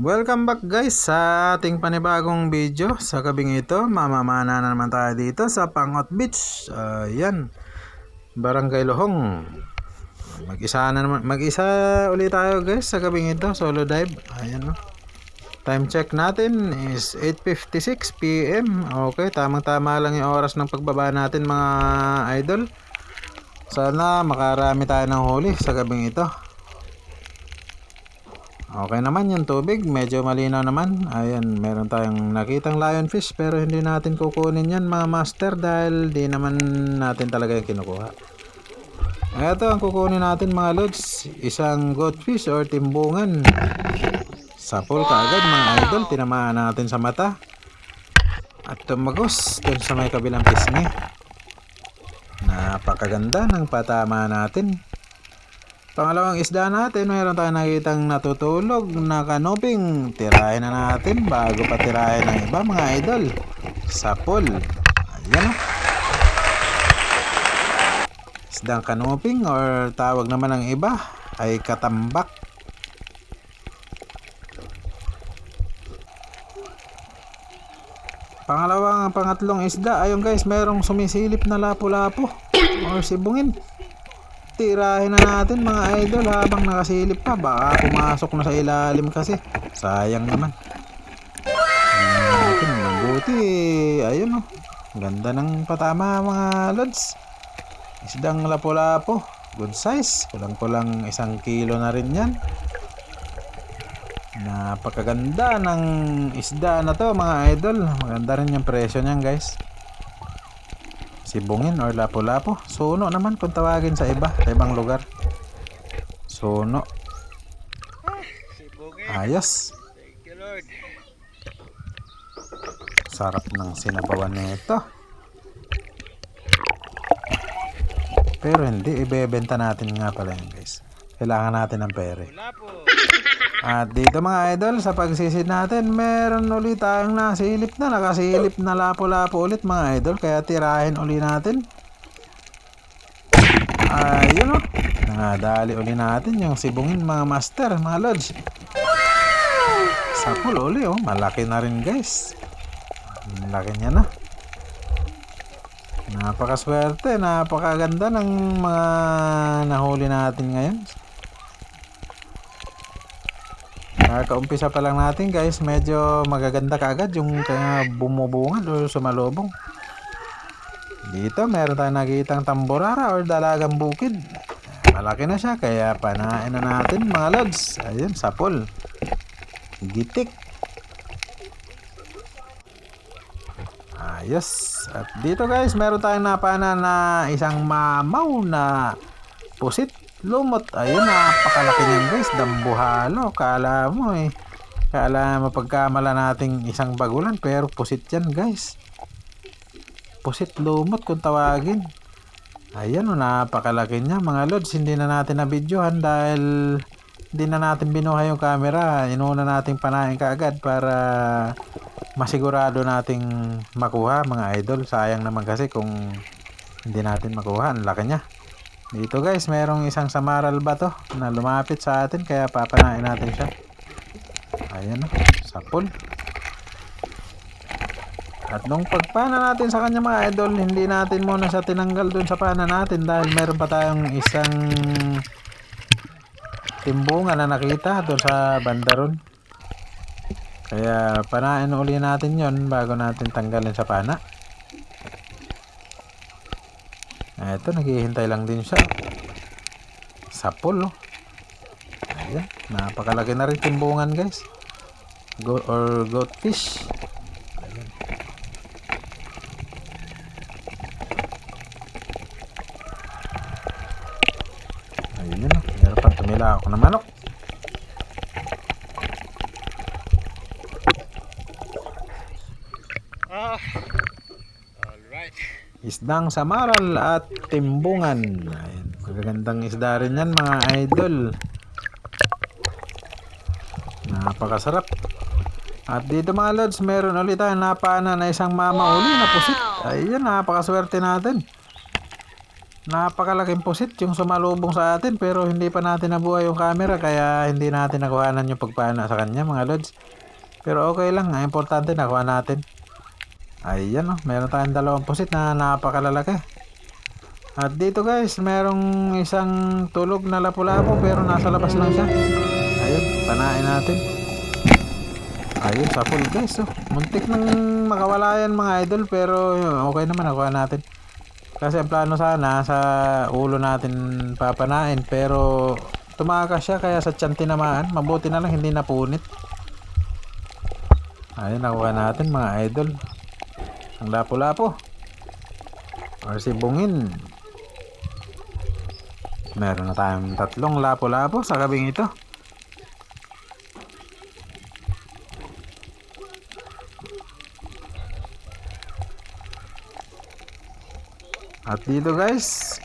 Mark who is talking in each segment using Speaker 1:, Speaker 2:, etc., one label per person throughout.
Speaker 1: Welcome back guys sa ating panibagong video. Sa gabing ito, mamamana na naman tayo dito sa Pangot Beach. Ayan, Barangay Lohong. Mag-isa na naman, mag-isa ulit tayo guys sa gabing ito, solo dive. Ayan no. Time check natin is 8.56 PM. Okay, tamang-tama lang yung oras ng pagbaba natin mga idol. Sana makarami tayo ng huli sa gabing ito. Okay naman yung tubig, medyo malinaw naman. Ayan, meron tayong nakitang lionfish pero hindi natin kukunin yan mga master dahil di naman natin talaga yung kinukuha. Ito ang kukunin natin mga lods, isang goldfish or timbungan. Sapol kaagad mga idol, tinamaan natin sa mata. At tumagos dun sa may kabilang pisngi. Napakaganda ng patama natin. Pangalawang isda natin, mayroon tayong nakitang natutulog na kanoping. Tirahin na natin bago pa tirahin ng iba mga idol. Sapol. Ayan o. Isdang kanoping or tawag naman ng iba ay katambak. Pangalawang pangatlong isda, ayun guys, merong sumisilip na lapu-lapu or sibungin tirahin na natin mga idol habang nakasilip pa baka pumasok na sa ilalim kasi. Sayang naman. Natin mabuti. Ayun oh. Ganda ng patama mga lods. Isdang lapo-lapo good size. Kulang kulang isang kilo na rin yan. Napakaganda ng isda na to mga idol. Maganda rin yung presyo niyan guys sibungin or lapo-lapo. Suno naman kung tawagin sa iba, sa ibang lugar. Suno. Ayos. Sarap ng sinabawan nito. Pero hindi, ibebenta natin nga pala yan guys. Kailangan natin ng pere.
Speaker 2: Wala po.
Speaker 1: At dito mga idol, sa pagsisid natin, meron ulit tayong nasilip na, nakasilip na lapo-lapo ulit mga idol. Kaya tirahin uli natin. Ayun o. Nangadali uli natin yung sibungin mga master, mga lodge. Sapul uli oh, malaki na rin guys. Ang Laki niya na. Napakaswerte, napakaganda ng mga nahuli natin ngayon. Kakaumpisa pa lang natin guys, medyo magaganda kaagad yung kaya bumubungan o sumalubong. Dito meron tayong nakitang tamborara or dalagang bukid. Malaki na siya kaya panain na natin mga lods. Ayun, sapol. Gitik. Ayos. At dito guys, meron tayong napana na isang mamaw na pusit lumot. Ayun, napakalaki niyan guys. Dambuhalo. Kala mo eh. Kala mo pagkamala nating isang bagulan. Pero pusit yan guys. Pusit lumot kung tawagin. Ayan o, napakalaki niya mga lods. Hindi na natin nabidyohan dahil hindi na natin binuhay yung camera. Inuna nating panain kaagad para masigurado nating makuha mga idol. Sayang naman kasi kung hindi natin makuha. Ang laki niya. Dito guys, merong isang samaral ba to na lumapit sa atin kaya papanain natin siya. Ayan o, sapol. At nung pagpana natin sa kanya mga idol, hindi natin muna siya tinanggal dun sa pana natin dahil meron pa tayong isang timbungan na nakita doon sa banda ron. Kaya panain uli natin yon bago natin tanggalin sa pana. Ito, naghihintay lang din siya. Sapol, oh. Ayan, napakalaki na rin timbungan, guys. Go or goatfish. Ayan. Ayun yun, oh. Meron pang tumila ako ng manok.
Speaker 2: Ah. All right.
Speaker 1: Isdang samaral at timbungan. Ayan, magagandang isda rin yan mga idol. Napakasarap. At dito mga lods, meron ulit tayong napana na isang mama uli na pusit. Ayan, napakaswerte natin. napakalaking pusit yung sumalubong sa atin pero hindi pa natin nabuhay yung camera kaya hindi natin nakuhanan yung pagpana sa kanya mga lods. Pero okay lang, ang importante nakuha natin. Ayan oh, meron tayong dalawang pusit na napakalalaki. At dito guys, merong isang tulog na lapu-lapu pero nasa labas lang siya. Ayun, panain natin. Ayun, sa full guys. Oh. Muntik nang makawala yan mga idol pero okay naman nakuha natin. Kasi ang plano sana sa ulo natin papanain pero tumakas siya kaya sa tiyan tinamaan. Mabuti na lang hindi napunit. Ayun, nakuha natin mga idol. Ang lapu-lapu. Or si Bungin. Meron na tayong tatlong lapu-lapu sa gabing ito. At dito guys,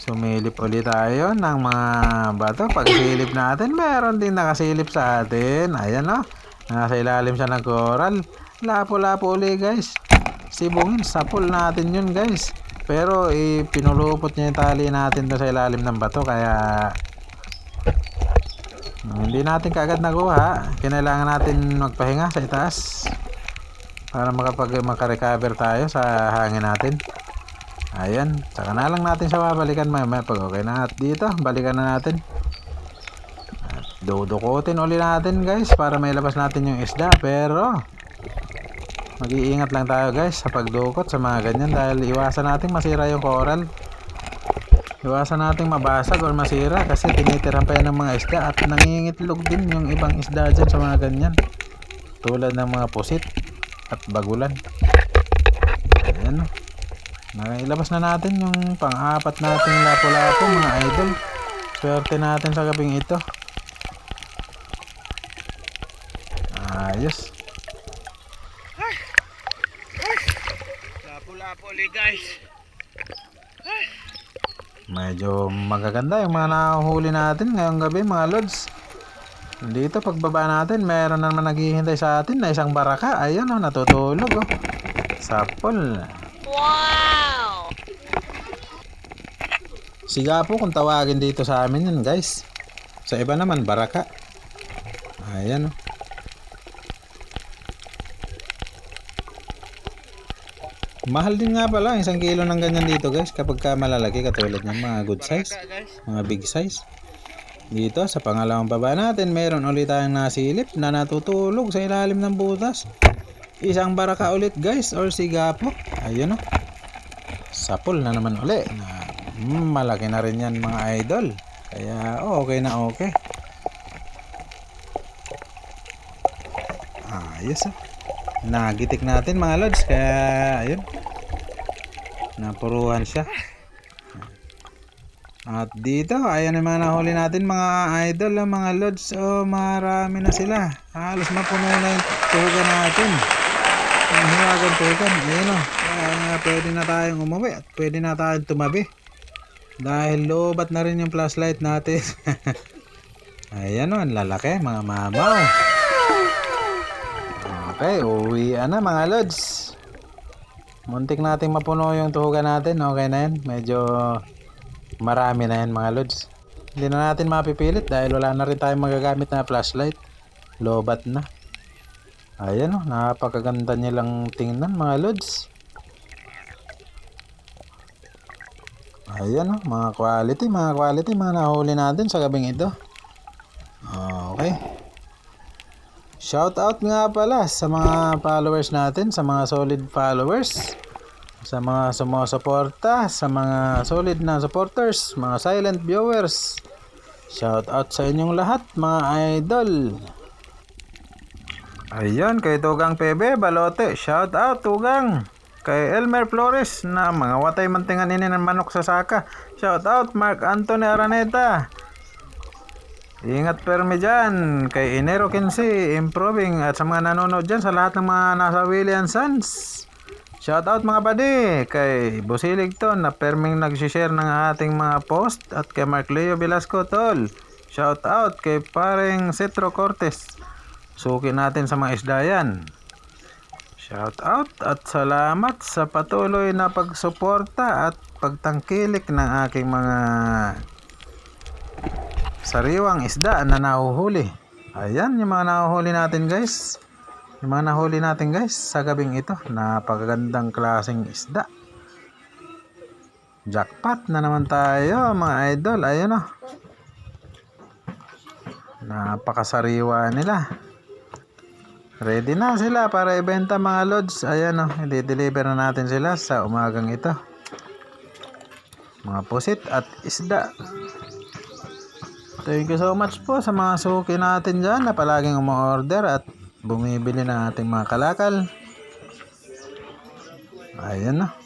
Speaker 1: sumilip ulit tayo ng mga bato. Pag silip natin, meron din nakasilip sa atin. Ayan o, nasa ilalim siya ng coral. Lapo-lapo ulit guys. Sibungin, sapul natin yun guys. Pero eh, pinulupot niya yung tali natin doon sa ilalim ng bato. Kaya hindi natin kaagad nakuha. Kinailangan natin magpahinga sa itaas. Para makapag makarecover tayo sa hangin natin. Ayan, saka na lang natin siya babalikan mamaya pag okay na. At dito, balikan na natin. At dudukutin uli natin guys para may labas natin yung isda. Pero, mag-iingat lang tayo guys sa pagdukot sa mga ganyan dahil iwasan natin masira yung coral. Iwasan natin mabasag or masira kasi tinitiran pa yan ng mga isda at nangingitlog din yung ibang isda dyan sa mga ganyan. Tulad ng mga pusit at bagulan. Ayan. Nailabas na natin yung pang-apat nating lapo-lapo mga idol. Swerte natin sa gabing ito. Ayos.
Speaker 2: Lapo-lapo ulit guys.
Speaker 1: Medyo magaganda yung mga nahuhuli natin ngayong gabi mga lods. Dito pagbaba natin meron na naman naghihintay sa atin na isang baraka. Ayun oh, natutulog oh. Sapol.
Speaker 3: Wow!
Speaker 1: Sigapo kung tawagin dito sa amin yun guys. Sa iba naman baraka. Ayan oh. Mahal din nga pala isang kilo ng ganyan dito guys kapag ka malalaki katulad ng mga good size, mga big size. Dito sa pangalawang baba natin meron ulit tayong nasilip na natutulog sa ilalim ng butas. Isang baraka ulit guys or sigapo. Ayun oh. Sapol na naman uli. Na, mm, malaki na rin yan mga idol. Kaya oh, okay na okay. Ayos ah. Nagitik natin mga lods. Kaya ayun. Napuruhan siya. At dito, ayan naman nahuli natin mga idol, ah, mga lods. Oh, marami na sila. Halos mapuno na yung tugan natin. Ang hiwagan tugan. Ayun o. Kaya pwede na tayong umuwi at pwede na tayong tumabi. Dahil lobat na rin yung flashlight natin. Ayan o, ang lalaki mga mamaw. Okay, uwi na mga lods. Muntik nating mapuno yung tuhugan natin. Okay na yan. Medyo marami na yan mga lods. Hindi na natin mapipilit dahil wala na rin tayong magagamit na flashlight. Lobat na. Ayan o, napakaganda nilang tingnan mga lods. Ayan o, mga quality, mga quality, mga nahuli natin sa gabing ito. Okay. Shout out nga pala sa mga followers natin, sa mga solid followers, sa mga sumusuporta, sa mga solid na supporters, mga silent viewers. Shout out sa inyong lahat, mga idol. Ayun, kay Tugang Pebe, Balote. Shout out, Tugang. Kay Elmer Flores na mga watay mantingan ini ng manok sa saka. Shout out, Mark Anthony Araneta. Ingat permi dyan. Kay Enero 15, improving. At sa mga nanonood dyan, sa lahat ng mga nasa William Sons. Shout out mga buddy. Kay Busilig to na perming nag-share ng ating mga post. At kay Mark Leo Velasco tol. Shout out kay paring Cetro Cortes. Suki natin sa mga isda yan. Shout out at salamat sa patuloy na pagsuporta at pagtangkilik ng aking mga sariwang isda na nahuhuli. Ayan yung mga nahuhuli natin guys. Yung mga nahuli natin guys sa gabing ito. Napakagandang klaseng isda. Jackpot na naman tayo mga idol. Ayun o. Napakasariwa nila. Ready na sila para ibenta mga lods. Ayan o. I-deliver na natin sila sa umagang ito. Mga pusit at isda. Thank you so much po sa mga suki natin dyan na palaging umorder at bumibili ng ating mga kalakal. Ayan na.